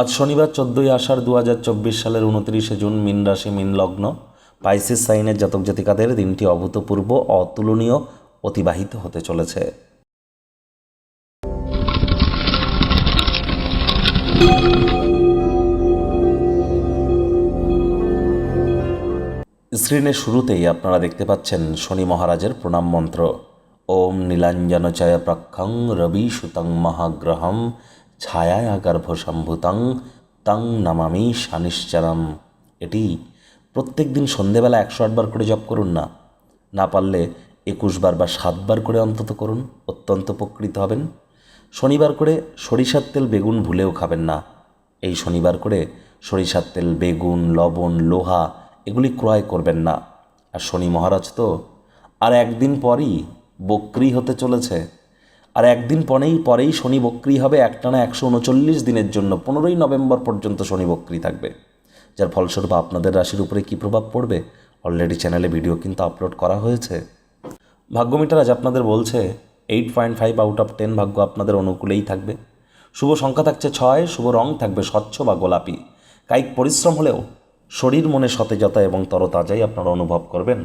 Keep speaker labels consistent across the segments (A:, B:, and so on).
A: আজ শনিবার চোদ্দোই আষাঢ় দু হাজার চব্বিশ সালের উনত্রিশে জুন মিন রাশি, মিন লগ্ন। পাইসিস সাইনের জাতক জাতিকাদের দিনটি অভূতপূর্ব, অতুলনীয়, অতিবাহিত হতে চলেছে। স্ক্রিনের শুরুতেই আপনারা দেখতে পাচ্ছেন শনি মহারাজের প্রণাম মন্ত্র। ওম নীলাঞ্জনচয় প্রক্ষং রবি সুতং মহাগ্রহম। ছায়ায়া গর্ভসম্ভূতং তং নমামি শানিশ্চরম। এটি প্রত্যেক দিন সন্ধেবেলা একশো আটবার করে জপ করুন না। না পারলে একুশ বার বা সাতবার করে অন্তত করুন, অত্যন্ত উপকৃত হবেন। শনিবার করে সরিষার তেল, বেগুন ভুলেও খাবেন না। এই শনিবার করে সরিষার তেল, বেগুন, লবণ, লোহা এগুলি ক্রয় করবেন না। আর শনি মহারাজ তো আর একদিন পরই বক্রি হতে চলেছে। আর একদিন পরেই পরেই শনি বক্রি হবে একটানা একশো উনচল্লিশ দিনের জন্য। পনেরোই নভেম্বর পর্যন্ত শনি বক্রি থাকবে। যার ফলস্বরূপ আপনাদের রাশির উপরে কী প্রভাব পড়বে? অলরেডি চ্যানেলে ভিডিও কিন্তু আপলোড করা হয়েছে। ভাগ্যমিটার আজ আপনাদের বলছে eight point five out of ten ভাগ্য আপনাদের অনুকূলেই থাকবে। শুভ সংখ্যা থাকছে ছয়, শুভ রং থাকবে স্বচ্ছ বা গোলাপি। কায়িক পরিশ্রম হলেও শরীর মনে সতেজতা এবং তরতাজাই আপনারা অনুভব করবেন।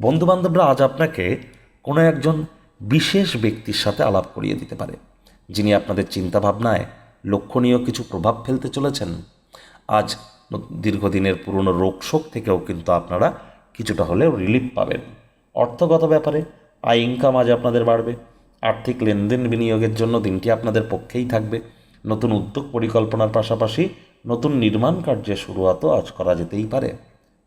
A: বন্ধুবান্ধবরা আজ আপনাকে কোনো একজন বিশেষ ব্যক্তির সাথে আলাপ করিয়ে দিতে পারে। যিনি আপনাদের চিন্তাভাবনায় লক্ষণীয় কিছু প্রভাব ফেলতে চলেছেন। আজ দীর্ঘদিনের পুরনো রোগশোক থেকেও কিন্তু আপনারা কিছুটা হলেও রিলিফ পাবেন। অর্থগত ব্যাপারে, আয় ইনকাম আজ আপনাদের বাড়বে। আর্থিক লেনদেন বিনিয়োগের জন্য দিনটি আপনাদের পক্ষেই থাকবে। নতুন উদ্যোগ পরিকল্পনার পাশাপাশি নতুন নির্মাণ কার্যের শুরুয়াতও আজ করা যেতেই পারে।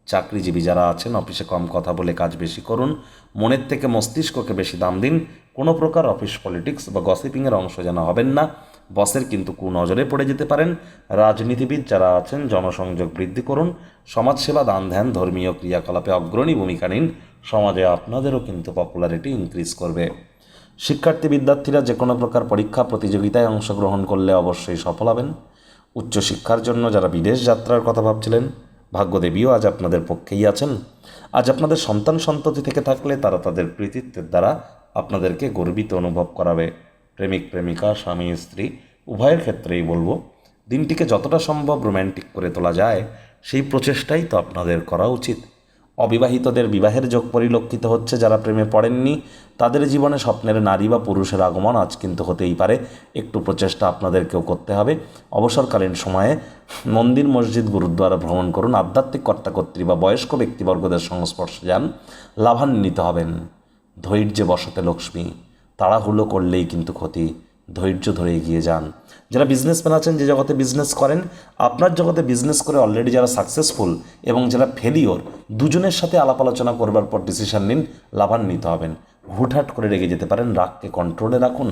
A: চাকরিজীবী যারা আছেন অফিসে কম কথা বলে কাজ বেশি করুন। মনের থেকে মস্তিষ্ককে বেশি দাম দিন। কোনো প্রকার অফিস পলিটিক্স বা গসিপিংয়ের অংশ যেন হবেন না। বসের কিন্তু কুনজরে পড়ে যেতে পারেন। রাজনীতিবিদ যারা আছেন, জনসংযোগ বৃদ্ধি করুন। সমাজসেবা দান ধ্যান ধর্মীয় ক্রিয়াকলাপে অগ্রণী ভূমিকা নিন। সমাজে আপনাদেরও কিন্তু পপুলারিটি ইনক্রিজ করবে। শিক্ষার্থী বিদ্যার্থীরা যে কোনো প্রকার পরীক্ষা, প্রতিযোগিতায় অংশগ্রহণ করলে অবশ্যই সফল হবেন। উচ্চশিক্ষার জন্য যারা বিদেশ যাত্রার কথা ভাবছিলেন ভাগ্যদেবীও আজ আপনাদের পক্ষেই আছেন। আজ আপনাদের সন্তান সন্ততি থেকে থাকলে তারা তাদের কৃতিত্বের দ্বারা আপনাদেরকে গর্বিত অনুভব করাবে। প্রেমিক, প্রেমিকা, স্বামী, স্ত্রী, উভয়ের ক্ষেত্রেই বলব, দিনটিকে যতটা সম্ভব রোম্যান্টিক করে তোলা যায়, সেই প্রচেষ্টাই তো আপনাদের করা উচিত। অবিবাহিতদের বিবাহের যোগ পরিলক্ষিত হচ্ছে যারা প্রেমে পড়েননি, তাদের জীবনে স্বপ্নের নারী বা পুরুষের আগমন আজ কিন্তু হতেই পারে। একটু প্রচেষ্টা আপনাদেরকেও করতে হবে। অবসরকালীন সময়ে মন্দির, মসজিদ, গুরুদ্বারা ভ্রমণ করুন। আধ্যাত্মিক কর্তাকর্ত্রী বা বয়স্ক ব্যক্তিবর্গদের সংস্পর্শে যান। লাভান্বিত হবেন। ধৈর্যে বসতে লক্ষ্মী। তাড়াহুলো করলেই কিন্তু ক্ষতি। ধৈর্য ধরে এগিয়ে যান। যারা বিজনেসম্যান আছেন, যে জগতে বিজনেস করেন, আপনার জগতে বিজনেস করে অলরেডি যারা সাকসেসফুল এবং যারা ফেলিওর দুজনের সাথে আলাপ আলোচনা করবার পর ডিসিশন নিন, লাভান্বিত হবেন। হুটহাট করে রেগে যেতে পারেন, রাগকে কন্ট্রোলে রাখুন।